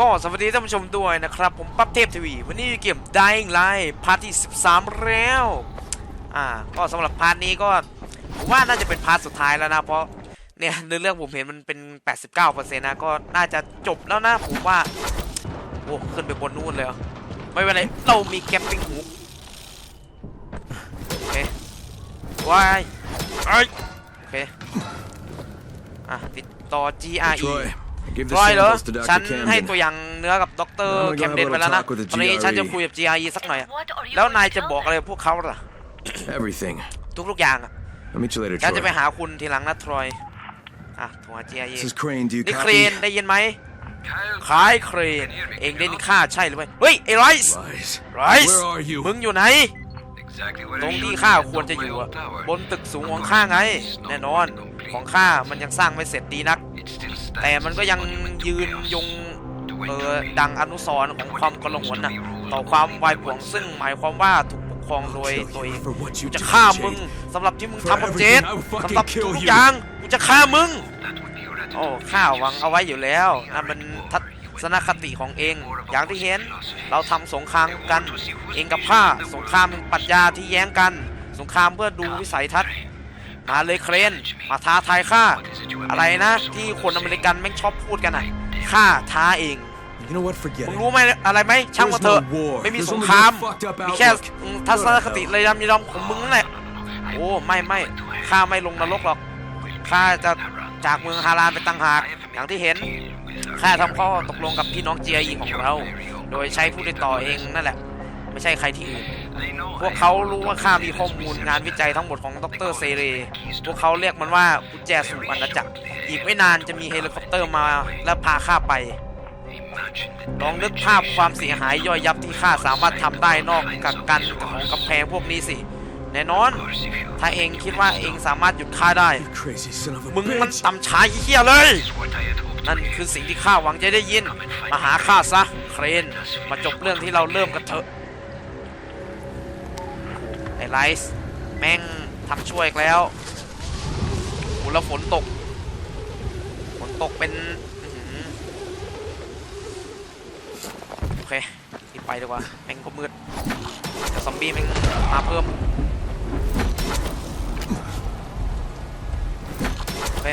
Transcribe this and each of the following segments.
ก็สวัสดีท่านผู้ชมด้วยนะครับ ผมปั๊บเทพทวี วันนี้เกม Dying Light พาร์ทที่ 13 แล้ว อ่า ก็สำหรับพาร์ทนี้ก็ผมว่าน่าจะเป็นพาร์ทสุดท้ายแล้วนะ เพราะเนี่ยในเรื่องผมเห็นมันเป็น 89%นะ ก็น่าจะจบแล้วนะผมว่า โอ้ขึ้นไปบนนู่นเลยไม่เป็นไร เรามีแคปปิ้งฮูโอเคว้ายเอ้ยโอเค อะติดต่อ G R E ร้อยเหรอ samples to ฉัน Dr. ให้ตัว Camden. อย่างเนื้อกับดร I'm gonna แคม go เดน have a ไปแล้วนะ talk with the ตอนนี้ฉันจะ GRE คุยกับ GRE สักหน่อยอะ What are you แล้วนาย going จะ to บอก tell อะไร them? พวกเขาล่ะ Everything. ทุกๆอย่างอะ I'll meet you later, ฉันจะไป Troy. หาคุณทีหลังนะทรอยอะโทรหา GRE This is Crane. Do you นี่เคร copy? นได้ยินไหม Kyle, ขายเครนเองได้ยินข้าใช่หรือไม่เฮ้ยไอ้ไรส์ Lies. ไรส์ Where are you? มึงอยู่ไหน exactly where ตรงที่ข้าควรจะอยู่อะบนตึกสูงของข้าไง แน่นอนของข้ามันยังสร้างไม่เสร็จดีนัก แต่มันก็ยังยืนยงเออดังอนุสรณ์ของความกลหนนะต่อความวายป่วงซึ่งหมายความว่าถูกปกครองโดยตัวเองกูจะฆ่ามึงสำหรับที่มึงทำกับเจดสำหรับทุกอย่างกูจะฆ่ามึงโอ้ข้าหวังเอาไว้อยู่แล้วนั่นมันทัศ นคติของเอง อย่างที่เห็นเราทำสงครามกัน เองกับข้าสงครามปรัชญาที่แย้งกัน สงครามเพื่อดูวิสัยทัศน์มาเลยเครนมาท้าทายข้าอะไรนะ ที่คนอเมริกันแม่งชอบพูดกันอะข้าท้าเอง You know what? Forget มึง it. รู้ไหมอะไรไหมช่างมันเถอะ There's no war. ไม่มี There's สง only คราม your fucked up มีแค่ outlook. อืมทัศนคติเลยยำมีดำของมึงนั่นแหละโอ้ไม่ไม่ข้าไม่ลงนรกหรอกข้าจะจากเมืองฮารานไปตั้งหากอย่างที่เห็น ข้าทำข้อตกลงกับพี่น้องเจียอีของเรา โดยใช้ผู้ติดต่อเองนั่นแหละ ไม่ใช่ใครที่อื่น พวกเขารู้ว่าข้ามีข้อมูลงานวิจัยทั้งหมดของดรเซเร พวกเขาเรียกมันว่ากุญแจสู่อาณาจักร อีกไม่นานจะมีเฮลิคอปเตอร์มาและพาข้าไป ลองนึกภาพความเสียหายย่อยยับที่ข้าสามารถทำได้นอกจากกันของกำแพงพวกนี้สิ แน่นอน Of course, if you ถ้าเองคิดว่าเองสามารถหยุดข้าได้ You crazy son of a มึงมัน bitch. ต่ำช้าอีเหี้ยเลย is what I had hoped to นั่น hear. คือสิ่งที่ข้าหวังจะได้ยิน มาหาข้าซะ เครน มาจบเรื่องที่เราเริ่มกันเถอะ ไอ้ไลส์แม่งทำช่วยอีกแล้วโอ้แล้วฝนตก ฝนตกเป็นอื้อหือโอเครีบไปดีกว่าแม่งก็มืดเดี๋ยวซอมบี้แม่งมาเพิ่ม โอเค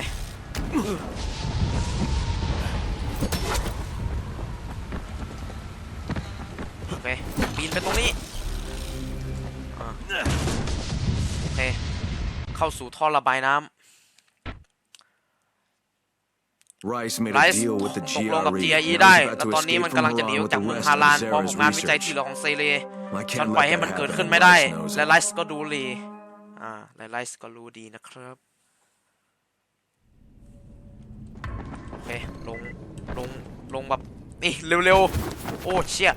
โอเคปีนไปตรงนี้อ่าโอเค เข้าสู่ท่อระบายน้ Rice ำ made ไร a ซ์ deal with the ตกลงกับ GRE. GRE and ได้ was about แล้ว to ตอนนี้ escape มัน from กำลังจะหนีอ Iran อก with จาก the เมือง rest ฮา of รานพร้อม Zara's กับงานวิจัย research. ที่เหลือของเซเล I ฉัน can't ปล่อย let ให้ that มันเกิด happen. ขึ้นไม่ได้ Rice knows และ it. ไรซ์ก็ดูรีอ่าและไรซ์ก็รู้ดีนะครับ โอ เคลงลงลงแบบนี่เร็วๆ โอ้เชี่ย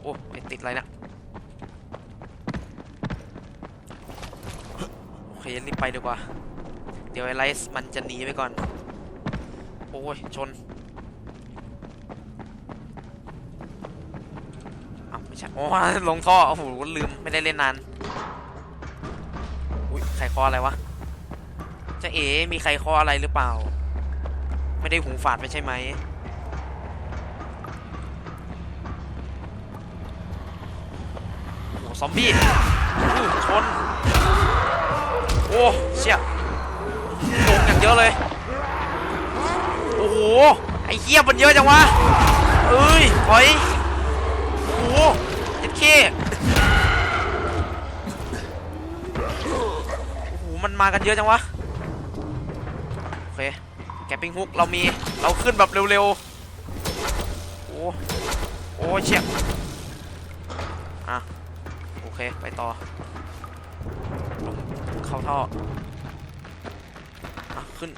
โอ้ไม่ติดอะไรนะ โอเครีบไปดีกว่า เดี๋ยวไอ้ไรซ์มันจะหนีไปก่อน โอ้ย ชนเอ้าไม่ใช่โอ้ลงท่อ โอ้โหลืมไม่ได้เล่นนาน อุ้ยใครคออะไรวะ จะเอ๋มีใครคออะไรหรือเปล่า ไม่ได้หูฝาดไปใช่ไหมโอ้โหซอมบี้อื้อชน โอ้เชี่ยลงอย่างเยอะเลย โอ้โห ไอ้เหี้ยมันเยอะจังวะเอ้ยถอยโอ้โหเจ็ดเคโอ้โห มันมากันเยอะจังวะ แกปิ้งฮุกเรามีเราขึ้นแบบเร็วๆ โอ้โอ้เชี่ยอะโอเคไปต่อลงเข้าท่ออะขึ้น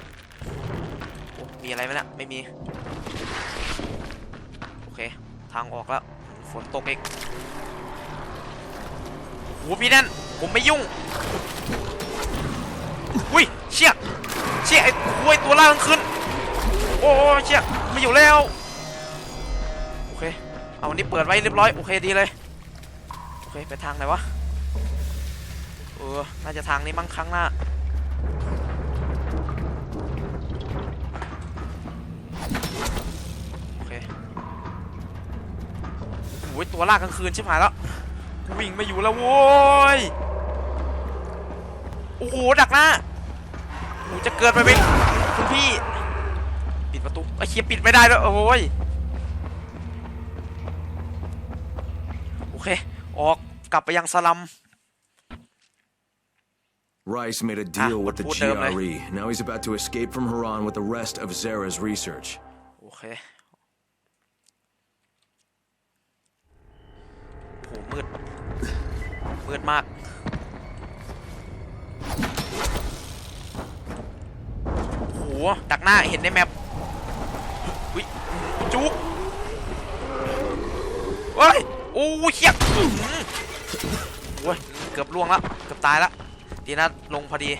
โอ้มีอะไรไหมเนะไม่มีโอเคทางออกแล้วฝนตกอีกโอ้พี่นั่นผมไม่ยุ่งอุ้ยเชี่ย เชี่ยไอ้คุยตัวล่างขึ้น โอ้เชี่ยมาอยู่แล้ว โอเค เอาอันนี้เปิดไว้เรียบร้อย โอเคดีเลย โอเค ไปทางไหนวะ เออ น่าจะทางนี้มั้งครั้งหน้า โอเคโอ้ยตัวลากกลางคืนใช่ไหมแล้ววิ่งมาอยู่แล้วโว้ย โอ้โห ดักหน้า หนูจะเกิดไปเป็นคุณพี่ ปิดประตูไอ้เคียปิดไม่ได้ด้วยโอ้ยโอเค ออกกลับไปยังสลัม Rice made a deal Ah, with the what would, um, I- GRE. Now he's about to escape from Haran with the rest of Zara's research. โอเคโหมืดมืดมาก ดักหน้าเห็นในแมปวิจุกเฮ้ยโอ้ยเหี้ยโอ้ยเกือบล่วงแล้วเกือบตายแล้วดีนะลงพอดี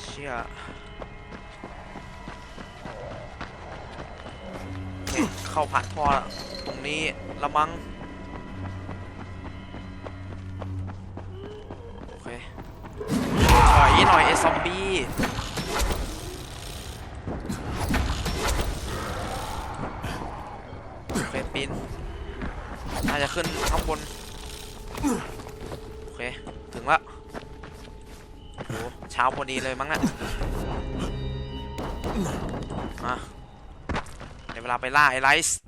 เชี่ยเอ๊ะเข้าผ่านท่อตรงนี้ละมั้งโอเคถอยหน่อยไอ้ซอมบี้โอเค ปีนน่าจะขึ้นข้างบน โอเค ถึงละโอ้เช้าพอดีเลยมั้งนะ่ะมาในเวลาไปล่าไอไลท์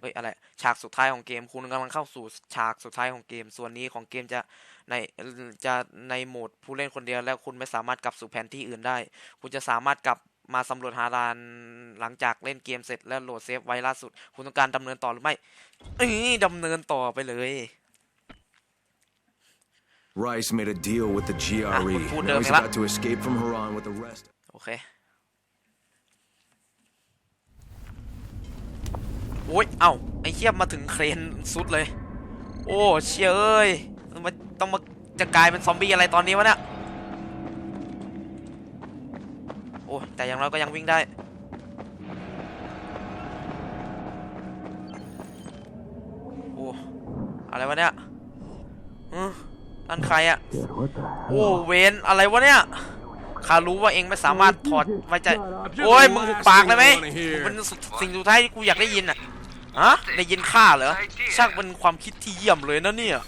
เฮ้ย อะไร ฉากสุดท้ายของเกม คุณกำลังเข้าสู่ฉากสุดท้ายของเกม ส่วนนี้ของเกมจะในจะในโหมดผู้เล่นคนเดียว แล้วคุณไม่สามารถกลับสู่แผนที่อื่นได้ คุณจะสามารถกลับ มาสำรวจฮารานหลังจากเล่นเกมเสร็จแล้วโหลดเซฟไว้ล่าสุด คุณต้องการดำเนินต่อหรือไม่เอ้ยดำเนินต่อไปเลย Rice made a deal with the GRE. Ah, put- put Now them he's in that. about to escape from Haran with the rest. โอเคโอ้ย เอ้า ไอ้เทียบมาถึงเครนสุดเลย โอ้ เชี่ยเอ้ย มันต้องมาจะกลายเป็นซอมบี้อะไรตอนนี้วะเนี่ย โอ้แต่อย่างน้อยก็ยังวิ่งได้โอ้อะไรวะเนี่ยอือนั่นใครอะโอ้เวนอะไรวะเนี่ยข้ารู้ว่าเองไม่สามารถถอดไว้ใจโอ้ยมึงหุบปากเลยไหมมันสิ่งสุดท้ายที่กูอยากได้ยินอะฮะได้ยินข้าเหรอช่างเป็นความคิดที่เยี่ยมเลยนะเนี่ย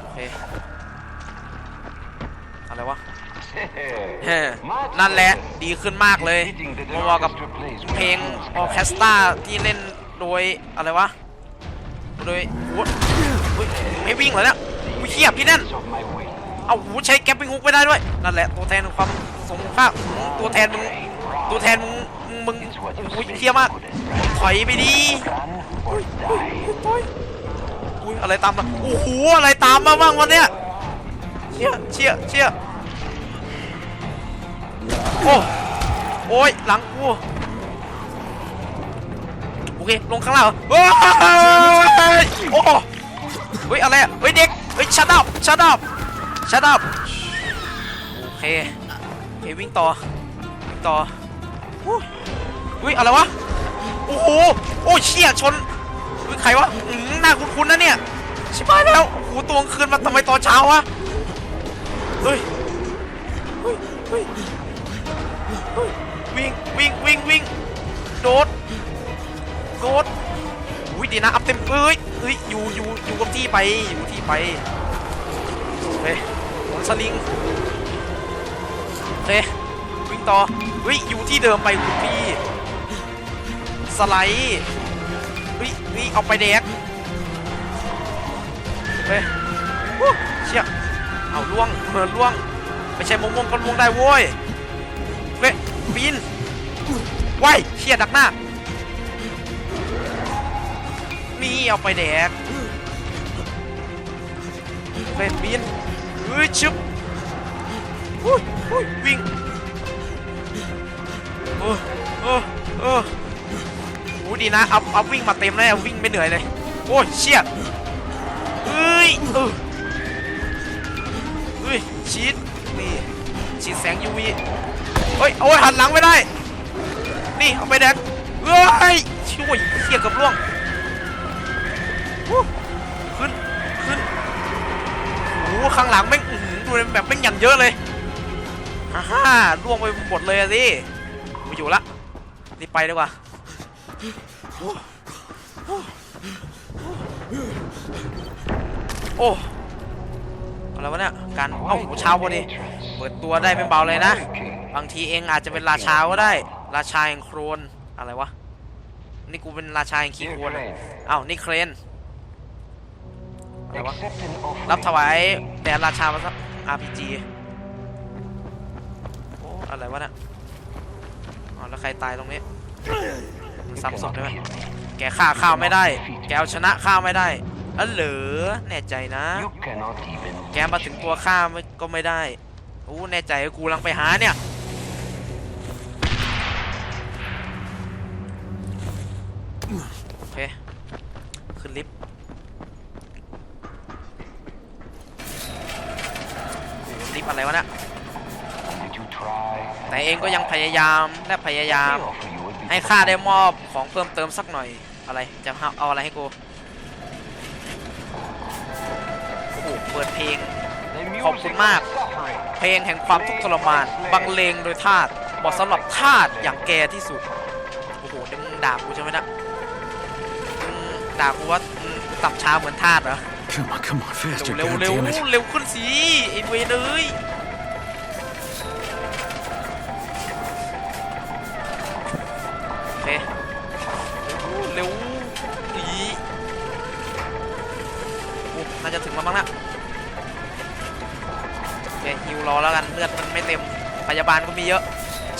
โอเคอะไรวะ นั่นแหละดีขึ้นมากเลยมาว่ากับเพลงออเคสตราที่เล่นโดยอะไรวะ โดยโอ้ยไม่วิ่งเหรอเนี่ยอุ้ยเขี้ยพี่แน่นเอาหูใช้แก๊ปปิ้งฮุกไม่ได้ด้วย นั่นแหละตัวแทนของความสมค่าตัวแทนมึงตัวแทนมึงมึงอุ้ยเทียมากถอยไปดิอุ้ยอะไรตามมาโอ้โหอะไรตามมาบ้างวันเนี้ยเชี่ยเชี่ยเชี่ย โอ้โอ้ยหลังกูโอเคลงข้างล่างเหรอเฮ้ยโอ้เฮ้ยอะไรอะเฮ้ยเด็กเฮ้ยชัดอัพชัดอัพชัดอัพโอเคโอเควิ่งต่อวิ่งต่ออู้อุ้ยอะไรวะโอ้โหโอ้เชี่ยชนอุ้ยใครวะหน้าคุ้นๆนะเนี่ยชิบหายแล้วโอ้โหตัวงคืนมาทำไมตอนเช้าวะเฮ้ยเฮ้ยเฮ้ย วิ่งวิ่งวิ่งวิ่งโดดโดดอุ้ยดีนะอัพเต็มเอ้ยเอ้ยอยู่อยู่อยู่กับที่ไปอยู่ที่ไปโอเคหมุนสลิงโอเควิ่งต่อเฮ้ยอยู่ที่เดิมไปคุณพี่สไลด์เฮ้ยเฮ้ยเอาไปแดกโอเควู้เชี่ยเอาล่วงเหมือนล่วงไม่ใช่มงมงก็ล่วงได้โว้ย ปีนว้ายเชียดักหน้า นี่เอาไปแดกเล่นบินเฮ้ยชึบอุ้ยอุ้ยวิ่งเออเออเออโอ้ดีนะเอาเอาวิ่งมาเต็มแล้ววิ่งไม่เหนื่อยเลย โอ้ยเชี่ยเฮ้ยเออเฮ้ยชีดนี่ชีดแสงยูวี เฮ้ยโอ้ยหันหลังไม่ได้ นี่เอาไปแดกเฮ้ยช่วยเชี่ยกับล่วงขึ้นขึ้นโอ้ข้างหลังแม่งดูแบบแม่งอย่างเยอะเลยฮ่าฮ่าล่วงไปหมดเลยสิไม่อยู่ละรีบไปดีกว่าโอ้ อะไรวะเนี่ยการเอ้าเช้าพอดีเปิดตัวได้ไม่เบาเลยนะ บางทีเองอาจจะเป็นราชาก็ได้ ราชาแห่งโครนอะไรวะนี่กูเป็นราชาแห่งขี้โครนเอ้านี่เครนอะไรวะรับถวายแด่ราชามาสัก RPG โอ้อะไรวะเนี่ยอ๋อแล้วใครตายตรงนี้มันซ้ำศพได้ไหมแกฆ่าข้าวไม่ได้ แกเอาชนะข้าวไม่ได้ อ๋อเหรอแน่ใจนะ You cannot even แกมาถึงตัวข้าไม่ก็ไม่ได้โอ้แน่ใจว่ากูกำลังไปหาเนี่ยโอเคขึ้นลิฟต์โอ้ลิฟต์อะไรวะเนี่ย Did you try? แต่เองก็ยังพยายามและพยายาม I offer you a ให้ข้าได้มอบของเพิ่มเติมสักหน่อยอะไรจะเอาอะไรให้กู ปิดเพลง The ขอบคุณ music มาก of suffering. เพลงแห่งความทุกข์ทรมานบรรเลงโดยทาสเหมาะสำหรับทาสอย่างแกที่สุด โอ้โหนี่มึงด่ากูใช่ไหมนะมึงด่ากูว่ามึงต่ำช้าเหมือนทาสเหรอ Come on, come on, faster, เร็วเร็ว goddammit. เร็วขึ้นสิไอ้เวรเอ้ยโอเคเร็วอีโอ้น่าจะถึงแล้วมั้งนะ เลือดมันไม่เต็มพยาบาลก็มีเยอะ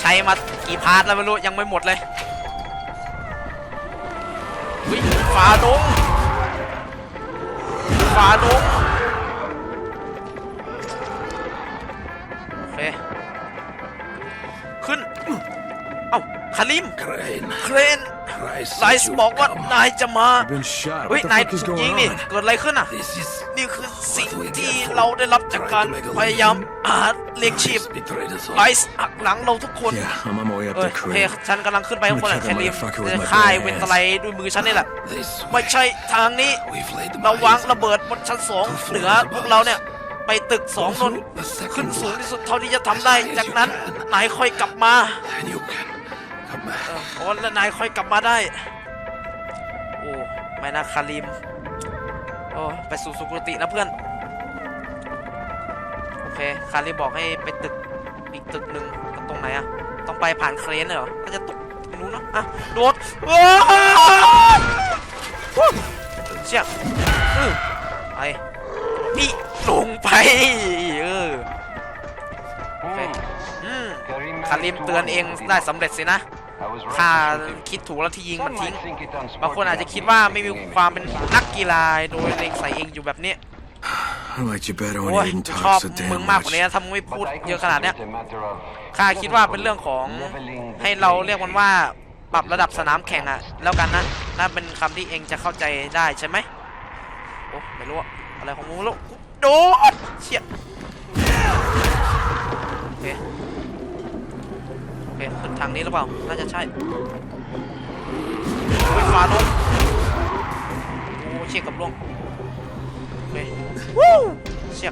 ใช้มากี่พาร์ทแล้วไม่รู้ยังไม่หมดเลยวิฝ่าดงฝ่าดงโอเคขึ้น เอ้าคาริม Crane, เครน Christ, ไลส์บอกว่านายจะมา I've been shot. เฮ้ย What the นาย fuck is ถูกยิง going นี่ on? เกิดอะไรขึ้นอะ This is นี่คือสิ่งที่ เราได้รับจากการพยายามหาเลี้ยงชีพ betrayed us ไลส์หักหลังเราทุกคน Yeah, I'm on my way up เออ to โอเค Crane. ฉันกำลังขึ้นไปข้างบนอะ I'm แค gonna ริ kill ม that motherfucker with จะ my ฆ่า bare ไอ้เวนตะไลด้วยมือฉันนี่แหละ This ไม่ใช่ทางนี้ We've laid the เราวาง bodies ระเบิดบนชั้นสองเหนือพวกเราเนี่ยไปตึกสองนนขึ้นสูงที่สุดเท่าที่จะทำได้ จากนั้นนายค่อยกลับมา and you can come back. เออโอ้แล้วนายค่อยกลับมาได้ โอ้ไม่นะคาริมโอ้ไปสู่สุคตินะเพื่อนโอ เคคาริมบอกให้ไปตึกอีกตึกหนึ่งตรงไหนอะต้องไปผ่านเครนเหรอก็จะตกตรงนู้นเนอะอะโดดว้าววู้เชี่ยอือไปพี่ลงไปเออโอเคอืมคาริมเตือนเองได้สำเร็จสินะ I was right ข้า to shoot him. คิดถูกแล้วที่ยิงมัน Some ทิ้ง might think it unsportsmanlike บางคนอาจจะคิดว่าไม่มีความเป็นนักกีฬาโดยเล็งใส่เองอยู่แบบนี้ I liked you better โอ้ when ย you didn't กูชอบ talk so มึง damn มากกว่า much. นี้นะถ้ามึงไม่พูด But I เยอะขนาดเนี้ย consider it a matter of ข้าคิดว่าเป็นเรื่องของ leveling the ให้เรา playing เรียกมันว่าปรับระดับสนามแข่งอะแล้วกันนะน่าเป็นคำที่เองจะเข้าใจได้ใช่ไหมโอ้ไม่รู้อะอะไรของมึงไม่รู้โดดเชี่ยโอเคโอเคขึ้นทางนี้หรือเปล่าน่าจะใช่โอ้ยฟ้าโดนโอ้เชี่ยกับล่วงโอเควู้ เชี่ย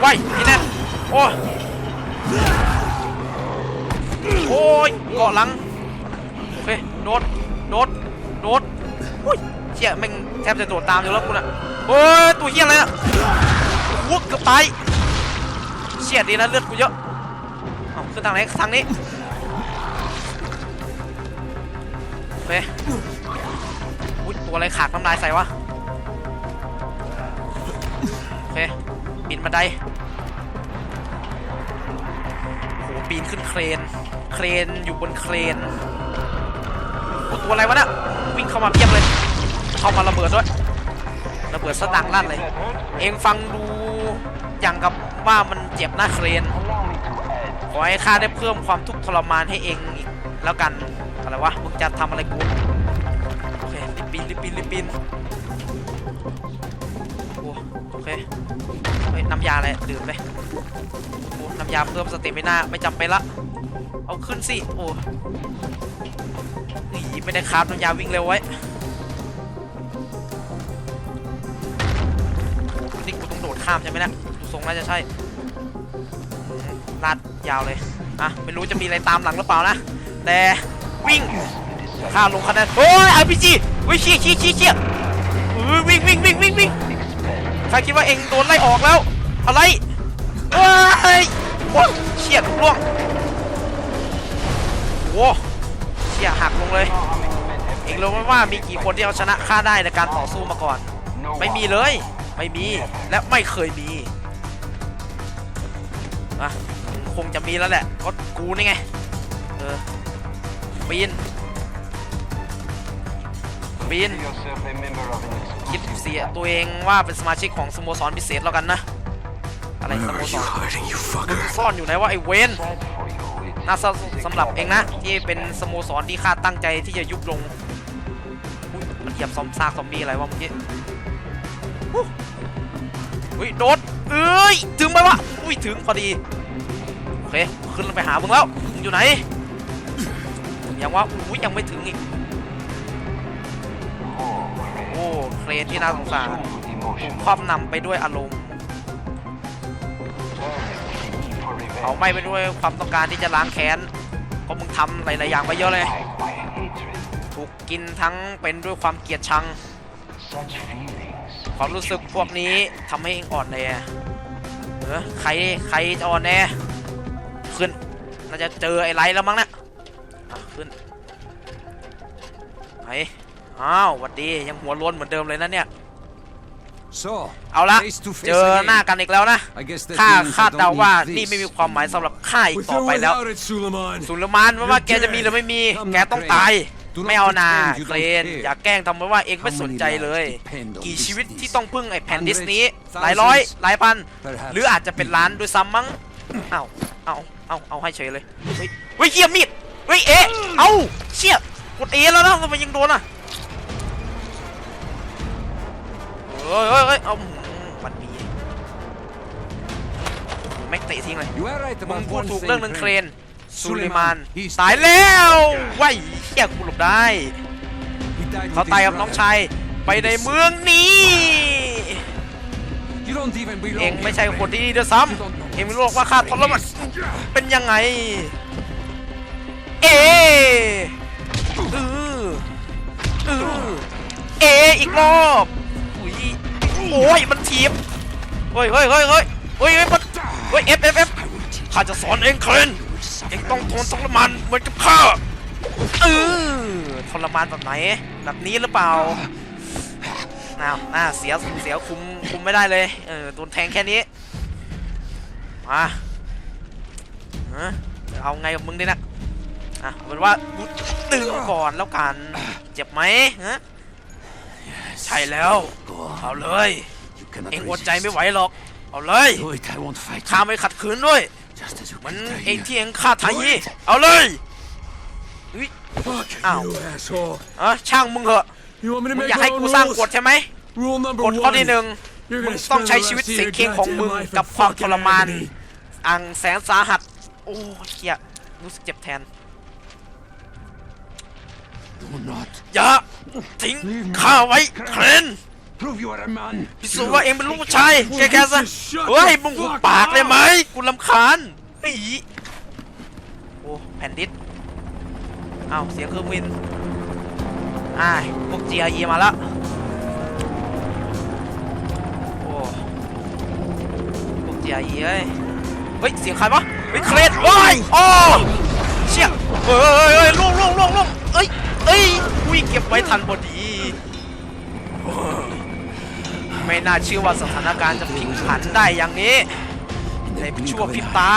ไว้นี่น่โอ้ยโอ้ยเกาะหลังโอเคโดดโดดโดดอุ้ยเชี่ยแม่งแทบจะโดดตามอยู่แล้วกูน่ะโอ้ยตัวเฮี้ยอะไรอะโอ้เกือบตายเชี่ยดีนะเลือดกูเยอะเอาขึ้นทางไหนทางนี้โอเคอุ้ยตัวอะไรขากน้ำลายใส่วะ บินบันไดโอ้โหปีนขึ้นเครน เครนอยู่บนเครนโอ้ตัวอะไรวะเนี่ยวิ่งเข้ามาเพียบเลย เข้ามาระเบิดด้วยระเบิดสะดังลั่นเลย เองฟังดูอย่างกับว่ามันเจ็บหน้าเครนขอให้ข้าได้เพิ่มความทุกข์ทรมานให้เองอีกแล้วกันอะไรวะมึงจะทำอะไรกูโอเครีบปีนรีบปีนรีบปีนโอเค น้ำยาอะไรดื่มไปโอ้น้ำยาเพิ่มสเตมิน่าไม่จำเป็นละ เอาขึ้นสิ โอ้นี่ไม่ได้คราฟน้ำยาวิ่งเร็วไว้ นี่กูต้องโดดข้ามใช่ไหมนะดูทรงน่าจะใช่ลาดยาวเลย อะ ไม่รู้จะมีอะไรตามหลังหรือเปล่านะ แต่วิ่งค่าลงคะแนนโอ้ย RPG วิ่งเชี่ยเชี่ยเชี่ยเชี่ยเออวิ่งวิ่งวิ่งวิ่งวิ่ง Expelled. ใครคิดว่าเองโดนไล่ออกแล้ว อะไรเอ้ยโอ้ยเชี่ยล่วงโว้เชี่ยหักลงเลยเองรู้ไหมว่ามีกี่คนที่เอาชนะข้าได้ในการต่อสู้มาก่อน ไม่มีเลย ไม่มีและไม่เคยมีอะคงจะมีแล้วแหละก็กูนี่ไงเออปีนปีนคิดเสียตัวเองว่าเป็นสมาชิกของสโมสรพิเศษแล้วกันนะ อะไรส Where โม are ส you ร hiding, you มึง fucker? ซ่อนอยู่ไหนวะไอ้เวน Sad for you. It น่าส is a สำหรับ club เองนะ ที่เป็นสโมสรที่ข้าตั้งใจที่จะยุบลงอุ๊ยมันเหยียบซอมซากซอมบี้อะไรวะเมื่อกี้อุ๊ยอุ้ยโดดเอ้ยถึงไหมวะอุ้ยถึงพอดีโอเคขึ้นไปหามึงแล้วมึงอยู่ไหนยังว่าอุ้ยยังไม่ถึงอีก Oh, Chris. โอ้เครนที่น่าสงสาร Consumed with ถูก emotion. ครอบนำไปด้วยอารมณ์ เขาไม่ไปด้วยความต้องการที่จะล้างแค้นเพราะมึงทำหลายๆอย่างไปเยอะเลย ถูกกินทั้งเป็นด้วยความเกลียดชัง ความรู้สึกพวกนี้ทำให้เองอ่อนแอเออใครใครจะอ่อนแอขึ้นน่าจะเจอไอ้ไรแล้วมั้งนะขึ้นไหนอ้าวหวัดดียังหัวล้นเหมือนเดิมเลยนะเนี่ย เอาละ face to face เจอหน้า again. กันอีกแล้วนะ I guess that ข้า means คาด I เดา don't ว่า need นี่ this. ไม่มีความหมายสำหรับข้าอีก With ต่อ or ไปแล้ว without it, Suleiman. สุลมานไม่ว่าแกจะมีหรือไม่มี แกต้องตายไม่เอานาเครนอย่าแกล้งทำไมว่าเองไม่สนใจเลย กี่ชีวิตที่ต้องพึ่งไอ้แผ่นดิสนี้ หลายร้อย หลายพัน หรืออาจจะเป็นล้านด้วยซ้ำมั้งเอาเอาเอาเอาให้เฉยเลยเฮ้ยเฮ้ยเหี้ยมีดเฮ้ยเอ๊ะเอาเชี่ยกดเอแล้วนะทำไมยังโดนอะ เฮ้ยเฮ้ยเฮ้ยเอาหืมมันมีแม็กเตะทิ้งเลย You are right มึง about พูด one ถูก thing, เรื่องหนึ่งเคร friend. นสุลิมาน He's ตายแล้วว้ายเฮียกูหลบได้ He died เขา with ตาย his กับน้อง brother. ชายไปในเมืองนี้ You don't even belong เองไม่ใช่ here, คน friend. ที่นี่ด้วยซ้ำเองไม่รู้หรอกว่าข้าทรมานเป็นยังไง เอเออเออเออีกรอบอุ้ย โอ้ยมันทีบเฮ้ยเฮ้ยเฮ้ยเฮ้ยเฮ้ยเฮ้ยมันเฮ้ยเอฟเอฟเอฟข้าจะสอนเองเครนเองต้องทนทรมานเหมือนกับข้าเออทรมานแบบไหนแบบนี้หรือเปล่าอ้าวอ่าเสียเสียคุมคุมไม่ได้เลยเออโดนแทงแค่นี้มาเออเอาไงกับมึงดีนะอะเป็นว่าตึงก่อนแล้วกัน เจ็บไหมฮะใช่แล้ว เอาเลย You cannot เองอด resist. ใจไม่ไหวหรอก เอาเลย Do it, I won't fight ข้า you. ไม่ขัดขืนด้วย Just as you เหมัน can die เอง here. ที่เองฆ่าทายีเอาเลยอุ๊ย Fuck Ow. you, asshole. เออช่างมึงเหอะ You want me to มึง make อยาก my ให้ own กูสร้างกฎ rules? ใช่ไหม Rule number กฎข้อ one. ที่หนึ่ง You're มึง gonna ต้อง spend ใช้ the ชีวิต rest of เสียง your เคียงของมึง goddamn life in กับความท fucking รมาน agony. อังแสนสาหัส โอ้เฮียรู้สึกเจ็บแทน Do not อย่าทิ้งข้าไว้เครน prove you are a man. พิสูจน์ว่าเองเป็นลูกผู้ชายแกแกซะเฮ้ยมึงหุบปากเลยไหมกูลำคาญเฮ้ยโอ้แผ่นดิสอ้าวเสียงเครื่องบินอ่าพวก GRE มาแล้วโอ้พวก GRE เอ้ยเฮ้ยเสียงใครวะเฮ้ยเครนโอ้ยโอ้เชี่ยเฮ้ยเฮ้ยเฮ้ยล่วงล่วงล่วงล่วงเอ้ยเอ้ยอุ้ยเก็บไว้ทันพอดี ไม่น่าเชื่อว่าสถานการณ์จะพลิกผันได้อย่างนี้ ในชั่วพริบตา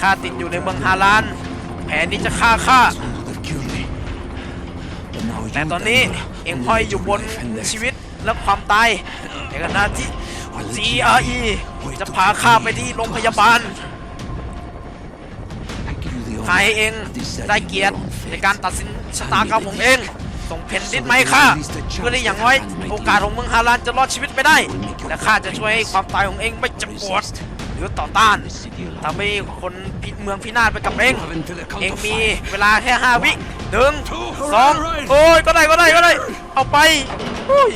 ข้าติดอยู่ในเมืองฮารานแผนนี้จะฆ่าข้าแต่ตอนนี้เอ็งห้อยอยู่บนชีวิตและความตายในขณะที่ GRE จะพาข้าไปที่โรงพยาบาลใครเองได้เกียรติในการตัดสินชะตากรรมของเอง ส่งเพนดิสไหมาให้ข้าเพื่อได้อย่างน้อย โอกาสของเมืองฮารานจะรอดชีวิตไปได้ และข้าจะช่วยให้ความตายของเองไม่เจ็บปวดหรือต่อต้านทำให้คนพิเมืองพินาศไปกับเอง เองมีเวลาแค่ห้าวิหนึ่งสองโอ้ยก็ได้ก็ได้ก็ได้ เอาไปอุ้ย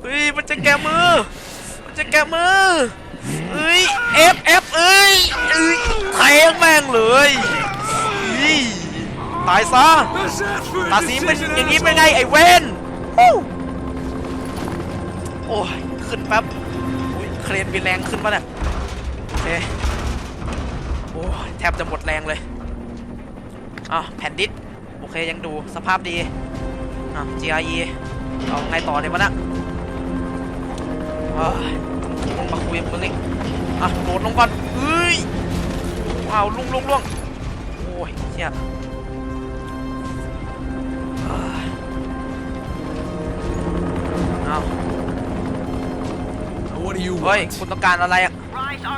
เฮ้ยมันจะแกมือ มันจะแกมือเอ้ยเอฟเอฟเอ้ยเอ้ยแทงแม่งเลยเฮ้ย ตายซะตาสีเป็นอย่างนี้เป็นไงไอ้เวนโอ้ยขึ้นแป๊บเครนมีแรงขึ้นปะเนี่ยโอเคโอ้ยแทบจะหมดแรงเลยอะแผ่นดิสโอเคยังดูสภาพดีอะ GRE เอาไงต่อเนี่ยวะเนี่ยอ้ายต้องมาคุยกับมึงนี่อะโดดลงก่อนเอ้ยว้าวลุ่งลุ่งลุ่งโอ้ยเชี่ยา What do you เฮ้ย want? คุณต้องการอะไรอะ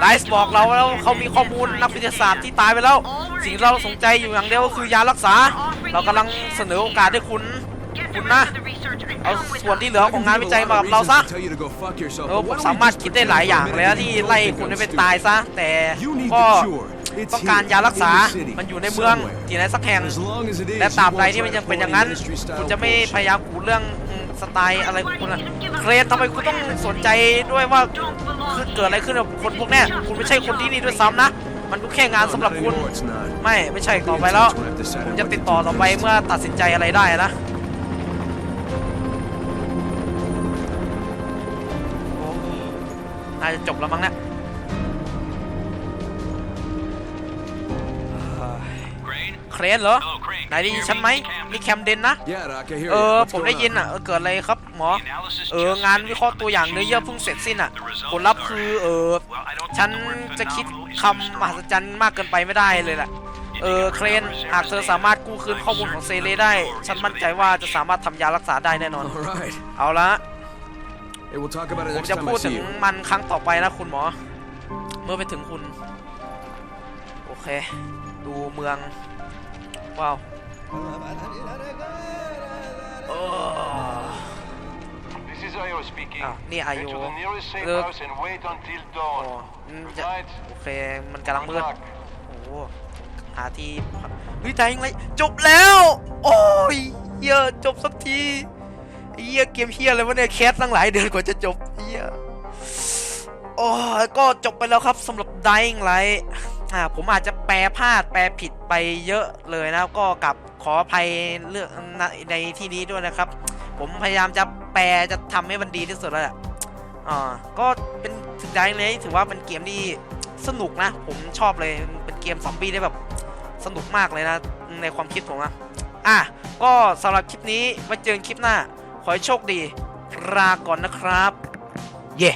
ไลซ์บอกเราแล้วเขามีข้อมูลนักวิทยาศาสตร์ที่ตายไปแล้ว สิ่งที่เราสนใจอยู่อย่างเดียวก็คือยารักษา เรากำลังเสนอโอกาสให้คุณ คุณนะ เอาส่วนที่เหลือของงานวิจัยมากับเราซะ Tell you to go fuck yourself, เออ but ผ why ม don't สา we มารถ just คิด put ได้ that หลายอย่าง in เลยนะที่ไล่คุณให้ไปตายซะ แต่ You need ก็ the cure. It's ต้องการ here, ยารักษา in the city, มันอยู่ในเมือง somewhere. ที่ไหนสักแห่ง As long as it is, และ you ตราบ won't ใด try ที่มัน to ยังเป็น pull อย่าง any นั้น ministry style คุณจะไม่ bullshit. พยายามกูเรื่องอืม สไตล์อะไรของคุณอะเครนทำไมคุณต้องสนใจด้วยว่าคือเกิดอะไรขึ้นกับคนพวกเนี้ยคุณไม่ใช่คนที่นี่ด้วยซ้ำนะมันก็แค่งานสำหรับ Not คุณ anymore, it's not. ไม่ไม่ใช่ต่อไปแล้วผมจะติดต่อต่อไปเมื่อตัดสินใจอะไรได้นะโอ้น่าจะจบแล้วมั้งเนี่ยเฮ้ย Crane? เครนเหรอ Hello, Crane. นายได้ยินฉันไหมนี่แคมเดนนะ Yeah, Doc, I hear เอ you. อ What's ผมได้ going ยิน on? อะเออเกิดอะไรครับหมอ The analysis เออ just งาน finished, วิเคราะห์ but ตัว the อย่างเนื้อเยื่อเพิ่ง machine เสร็จสิ้นอะ the results ผลลัพธ์ are- คือ เออ Well, I don't ฉัน think the word จะคิด phenomenal is คำมหัศ used จรรย์มากเกินไปไม่ได้เลยแหละเออ เครน หากเธอสามารถกู้คืนข้อมูลของเซเลได้ ฉันมั่นใจว่าจะสามารถทำยารักษาได้แน่นอน All right. เอาละ Hey, we'll talk about it ผม next จะ time พู I ดถึง see you. มันครั้งต่อไปนะคุณหมอ เมื่อไปถึงคุณ โอเค ดูเมือง ว้าว โอ้ This is Io speaking. อ้าวนี่อา Head ยุ to the nearest safe เออ house and wait until โอ้ dawn. อืม Good จะ night. โอเค มันกำลัง Good มืด luck. โอ้โหหาที่พักเฮ้ยใจยังไรจบแล้ว โอ้ยเฮียจบสักทีไอ้เฮียเกมเฮียอะไรวะเนี่ยแคสตั้งหลายเดือนกว่าจะจบเฮียโอ้ยก็จบไปแล้วครับสำหรับ Dying Light อ่าผมอาจจะแปลพลาดแปลผิดไปเยอะเลยนะก็กับขออภัยเรื่องในที่นี้ด้วยนะครับ ผมพยายามจะแปลจะทำให้มันดีที่สุดแล้วแหละอ่าก็เป็นถึง Dying Light ถือว่าเป็นเกมที่สนุกนะ ผมชอบเลยเป็นเกมซอมบี้ได้แบบสนุกมากเลยนะ ในความคิดผมนะอะก็สำหรับคลิปนี้ไว้เจอกันคลิปหน้า ขอให้โชคดีลาก่อนนะครับ เย่